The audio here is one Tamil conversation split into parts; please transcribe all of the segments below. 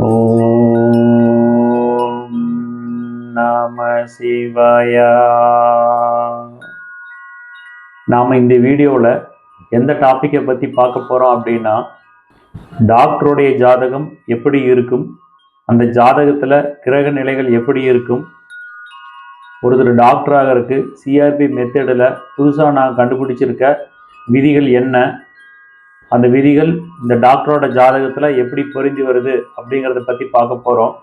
ஓம் நம சிவாயா. நாம் இந்த வீடியோவில் எந்த டாப்பிக்கை பற்றி பார்க்க போகிறோம் அப்படின்னா டாக்டருடைய ஜாதகம் எப்படி இருக்கும் அந்த ஜாதகத்தில் கிரக நிலைகள் எப்படி இருக்கும் ஒருத்தர் டாக்டராக இருக்குது சிஆர்பி மெத்தடில் புதுசாக நான் கண்டுபிடிச்சிருக்க விதிகள் என்ன அந்த விதிகள் இந்த டாக்டரோட ஜாதகத்தில் எப்படி பொருந்தி வருது அப்படிங்கிறத பற்றி பார்க்க போகிறோம்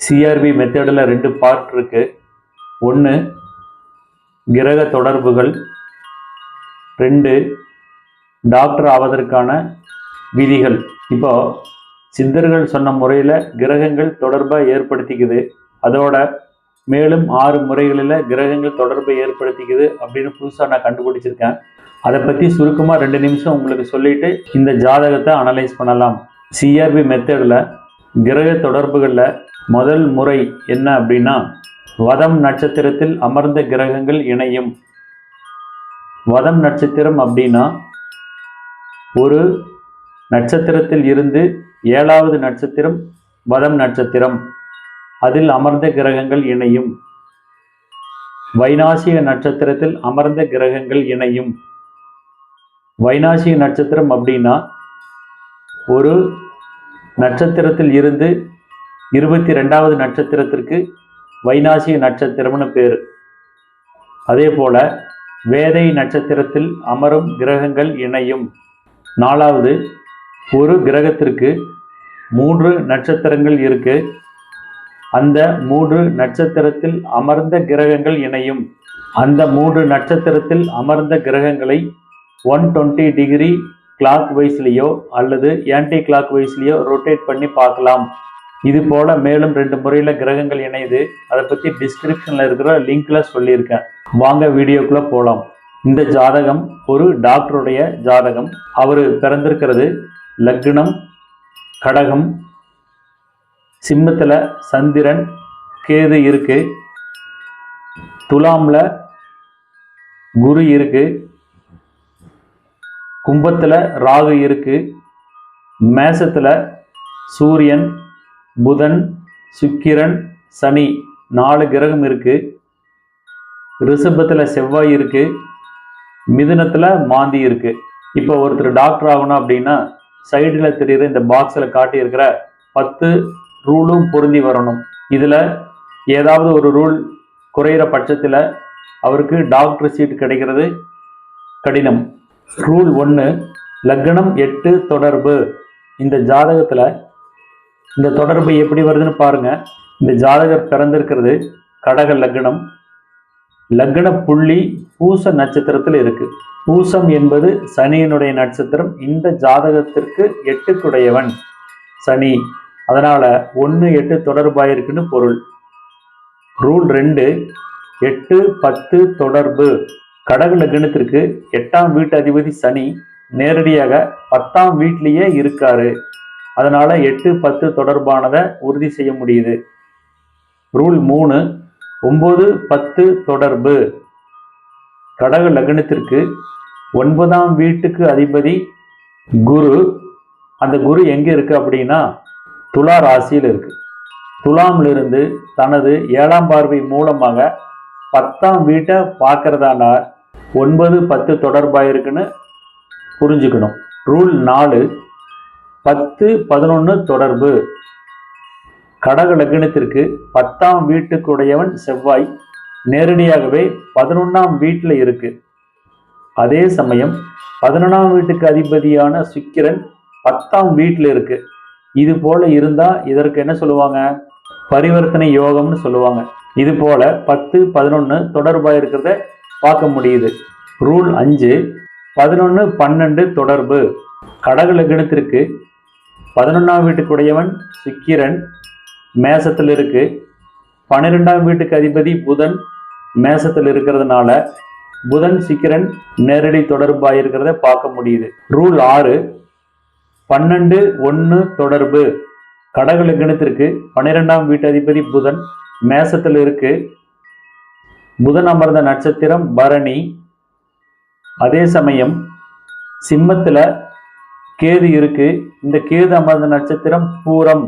சிஆர்பி மெத்தடில் ரெண்டு பார்ட் இருக்கு. ஒன்று கிரக தொடர்புகள். ரெண்டு டாக்டர் ஆவதற்கான விதிகள். இப்போ சித்தர்கள் சொன்ன முறையில் கிரகங்கள் தொடர்பை ஏற்படுத்திக்குது. அதோட மேலும் ஆறு முறைகளில் கிரகங்கள் தொடர்பை ஏற்படுத்திக்குது அப்படின்னு புதுசாக நான் கண்டுபிடிச்சிருக்கேன். அதை பற்றி சுருக்கமாக ரெண்டு நிமிஷம் உங்களுக்கு சொல்லிட்டு இந்த ஜாதகத்தை அனலைஸ் பண்ணலாம். சிஆர்பி மெத்தடில் கிரக தொடர்புகளில் முதல் முறை என்ன அப்படின்னா வதம் நட்சத்திரத்தில் அமர்ந்த கிரகங்கள் இணையும். வதம் நட்சத்திரம் அப்படின்னா ஒரு நட்சத்திரத்தில் இருந்து ஏழாவது நட்சத்திரம் வதம் நட்சத்திரம். அதில் அமர்ந்த கிரகங்கள் இணையும். வைநாசிக நட்சத்திரத்தில் அமர்ந்த கிரகங்கள் இணையும். வைனாசிய நட்சத்திரம் அப்படின்னா ஒரு நட்சத்திரத்தில் இருந்து இருபத்தி ரெண்டாவது நட்சத்திரத்திற்கு வைனாசிய நட்சத்திரம்னு பேர். அதே போல வேதை நட்சத்திரத்தில் அமரும் கிரகங்கள் இணையும். நாலாவது ஒரு கிரகத்திற்கு மூன்று நட்சத்திரங்கள் இருக்கு. அந்த மூன்று நட்சத்திரத்தில் அமர்ந்த கிரகங்கள் இணையும். அந்த மூன்று நட்சத்திரத்தில் அமர்ந்த கிரகங்களை ஒன் டுவெண்ட்டி டிகிரி கிளாக் வைஸ்லேயோ அல்லது ஆன்டி கிளாக் வைஸ்லேயோ ரொட்டேட் பண்ணி பார்க்கலாம். இது போல மேலும் ரெண்டு முறையில் கிரகங்கள் இணையுது அதை பற்றி டிஸ்கிரிப்ஷனில் இருக்கிற லிங்க்ல சொல்லியிருக்கேன். வாங்க வீடியோக்குள்ளே போகலாம் இந்த ஜாதகம் ஒரு டாக்டருடைய ஜாதகம். அவர் பிறந்திருக்கிறது லக்னம் கடகம் சிம்மத்தில் சந்திரன் கேது இருக்குது துலாமில் குரு இருக்குது கும்பத்தில் ராகு இருக்கு. மேசத்தில் சூரியன் புதன் சுக்கிரன் சனி நாலு கிரகம் இருக்கு. ரிஷபத்தில் செவ்வாய் இருக்கு. மிதுனத்தில் மாந்தி இருக்கு. இப்போ ஒருத்தர் டாக்டர் ஆகணும் அப்படின்னா சைடில் தெரிகிற இந்த பாக்ஸில் காட்டியிருக்கிற பத்து ரூலும் பொருந்தி வரணும். இதில் ஏதாவது ஒரு ரூல் குறையிற பட்சத்தில் அவருக்கு டாக்டர் சீட் கிடைக்கிறது கடினம். ரூல் ஒன்று லக்னம் எட்டு தொடர்பு. இந்த ஜாதகத்தில் இந்த தொடர்பு எப்படி வருதுன்னு பாருங்கள் இந்த ஜாதகர் பிறந்திருக்கிறது கடக லக்னம். லக்ன புள்ளி பூச நட்சத்திரத்தில் இருக்கு. பூசம் என்பது சனியினுடைய நட்சத்திரம். இந்த ஜாதகத்திற்கு எட்டுக்குடையவன் சனி. அதனால் ஒன்று எட்டு தொடர்பாயிருக்குன்னு பொருள். ரூல் ரெண்டு எட்டு பத்து தொடர்பு. கடக லக்னத்திற்கு எட்டாம் வீட்டு அதிபதி சனி நேரடியாக பத்தாம் வீட்லேயே இருக்காரு. அதனால எட்டு பத்து தொடர்பானதை உறுதி செய்ய முடியுது. ரூல் மூணு ஒன்பது பத்து தொடர்பு. கடக லக்னத்திற்கு ஒன்பதாம் வீட்டுக்கு அதிபதி குரு. அந்த குரு எங்கே இருக்கு அப்படின்னா துலா ராசியில் இருக்கு. துலாமிலிருந்து தனது ஏழாம் பார்வை மூலமாக பத்தாம் வீட்டை பார்க்கறதால ஒன்பது பத்து தொடர்பாக இருக்குன்னு புரிஞ்சுக்கணும். ரூல் நாலு பத்து பதினொன்று தொடர்பு. கடக லக்னத்திற்கு பத்தாம் வீட்டுக்குடையவன் செவ்வாய் நேரடியாகவே பதினொன்றாம் வீட்டில் இருக்கு. அதே சமயம் பதினொன்றாம் வீட்டுக்கு அதிபதியான சுக்கிரன் பத்தாம் வீட்டில் இருக்கு. இது போல இருந்தால் இதற்கு என்ன சொல்லுவாங்க? பரிவர்த்தனை யோகம்னு சொல்லுவாங்க. இது போல பத்து பதினொன்று தொடர்பாக இருக்கிறத பார்க்க முடியுது. ரூல் அஞ்சு பதினொன்று பன்னெண்டு தொடர்பு. கடக லக்னத்திற்கு பதினொன்றாம் வீட்டுக்குடையவன் சுக்கிரன் மேசத்தில் இருக்கு. பன்னிரெண்டாம் வீட்டுக்கு அதிபதி புதன் மேசத்தில் இருக்கிறதுனால புதன் சிக்கிரன் நேரடி தொடர்பாக இருக்கிறத பார்க்க முடியுது. ரூல் ஆறு பன்னெண்டு ஒன்று தொடர்பு. கடக லக்னத்திற்கு பன்னிரெண்டாம் வீட்டு அதிபதி புதன் மேசத்தில் இருக்கு. புதன் அமர்ந்த நட்சத்திரம் பரணி. அதே சமயம் சிம்மத்தில் கேது இருக்கு. இந்த கேது அமர்ந்த நட்சத்திரம் பூரம்.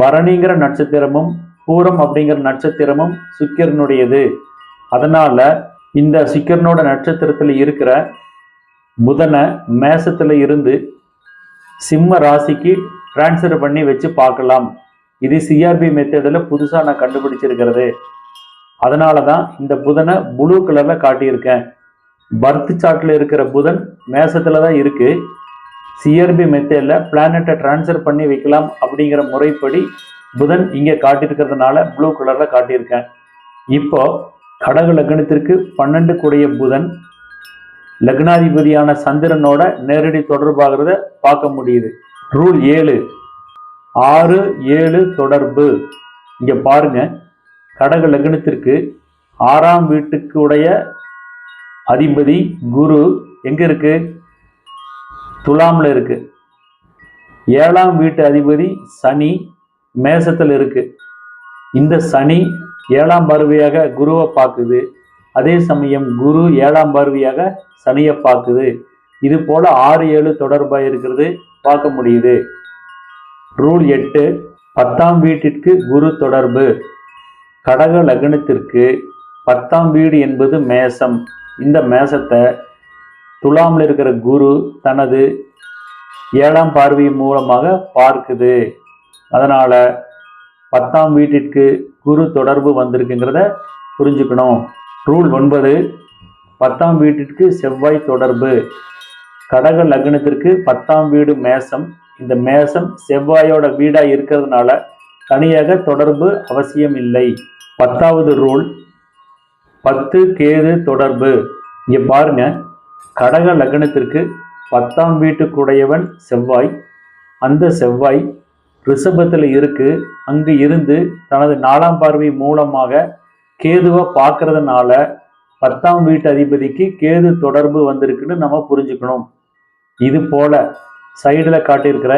பரணிங்கிற நட்சத்திரமும் பூரம் அப்படிங்கிற நட்சத்திரமும் சுக்கிரனுடையது. அதனால இந்த சுக்கிரனோட நட்சத்திரத்தில் இருக்கிற புதனை மேசத்தில் இருந்து சிம்ம ராசிக்கு டிரான்ஸ்ஃபர் பண்ணி வச்சு பார்க்கலாம். இது சிஆர்பி மெத்தடில் புதுசாக நான் கண்டுபிடிச்சிருக்கிறது. அதனால தான் இந்த புதனை ப்ளூ கலரில் காட்டியிருக்கேன். பர்த் சார்ட்டில் இருக்கிற புதன் மேசத்தில் தான் இருக்குது சிஆர்பி மெத்தடில் பிளானட்டை ட்ரான்ஸ்ஃபர் பண்ணி வைக்கலாம் அப்படிங்கிற முறைப்படி புதன் இங்கே காட்டியிருக்கிறதுனால ப்ளூ கலரில் காட்டியிருக்கேன். இப்போ கடக லக்னத்திற்கு பன்னெண்டு கூடிய புதன் லக்னாதிபதியான சந்திரனோட நேரடி தொடர்பாகிறத பார்க்க முடியுது. ரூல் ஏழு. ஆறு ஏழு தொடர்பு. இங்கே பாருங்கள் கடக லக்னத்திற்கு ஆறாம் வீட்டுக்கு உடைய அதிபதி குரு எங்க இருக்கு? துலாமில் இருக்கு. ஏழாம் வீட்டு அதிபதி சனி மேசத்தில் இருக்கு. இந்த சனி ஏழாம் பார்வையாக குருவை பார்க்குது. அதே சமயம் குரு ஏழாம் பார்வையாக சனியை பார்க்குது. இது போல ஆறு ஏழு தொடர்பாக இருக்கிறது பார்க்க முடியுது. ரூல் எட்டு பத்தாம் வீட்டிற்கு குரு தொடர்பு. கடக லக்னத்திற்கு பத்தாம் வீடு என்பது மேசம். இந்த மேசத்தை துலாமில் இருக்கிற குரு தனது ஏழாம் பார்வை மூலமாக பார்க்குது. அதனால் பத்தாம் வீட்டிற்கு குரு தொடர்பு வந்திருக்குங்கிறத புரிஞ்சுக்கணும். ரூல் ஒன்பது பத்தாம் வீட்டிற்கு செவ்வாய் தொடர்பு. கடக லக்னத்திற்கு பத்தாம் வீடு மேசம். இந்த மேசம் செவ்வாயோட வீடாக இருக்கிறதுனால தனியாக தொடர்பு அவசியம் இல்லை பத்தாவது ரூல் பத்து கேது தொடர்பு. இங்கே பாருங்க கடக லக்னத்திற்கு பத்தாம் வீட்டுக்குடையவன் செவ்வாய். அந்த செவ்வாய் ரிஷபத்தில் இருக்கு. அங்கு இருந்து தனது நாலாம் பார்வை மூலமாக கேதுவை பார்க்கறதுனால பத்தாம் வீட்டு அதிபதிக்கு கேது தொடர்பு வந்திருக்குன்னு நம்ம புரிஞ்சுக்கணும். இது போல சைடில் காட்டியிருக்கிற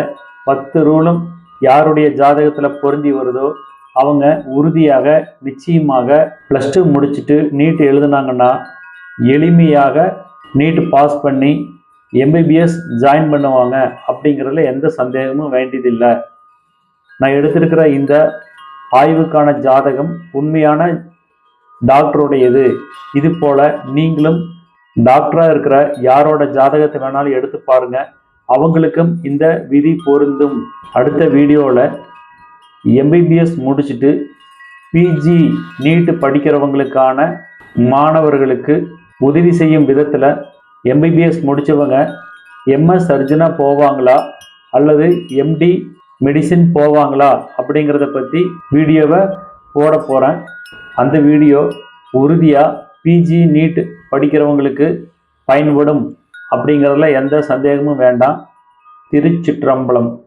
பத்து ரூலும் யாருடைய ஜாதகத்தில் பொருந்தி வருதோ அவங்க உறுதியாக நிச்சயமாக ப்ளஸ் டூ முடிச்சுட்டு நீட் எழுதுனாங்கன்னா எளிமையாக நீட் பாஸ் பண்ணி எம்பிபிஎஸ் ஜாயின் பண்ணுவாங்க அப்படிங்கிறதுல எந்த சந்தேகமும் வேண்டியதில்லை. நான் எடுத்திருக்கிற இந்த ஆய்வுக்கான ஜாதகம் உண்மையான டாக்டருடையது. இது போல நீங்களும் டாக்டராக இருக்கிற யாரோட ஜாதகத்தை வேணாலும் எடுத்து பாருங்கள் அவங்களுக்கும் இந்த விதி பொருந்தும். அடுத்த வீடியோவில் எம்பிபிஎஸ் முடிச்சுட்டு பிஜி நீட்டு படிக்கிறவங்களுக்கான மாணவர்களுக்கு உதவி செய்யும் விதத்தில் எம்பிபிஎஸ் முடித்தவங்க எம்எஸ் சர்ஜனாக போவாங்களா? அல்லது எம்டி மெடிசின் போவாங்களா? அப்படிங்கிறத பற்றி வீடியோவை போட போகிறேன் அந்த வீடியோ உறுதியாக பிஜி நீட் படிக்கிறவங்களுக்கு பயன்படும். அப்படிங்கிறதுல எந்த சந்தேகமும் வேண்டாம். திருச்சிற்றம்பலம்.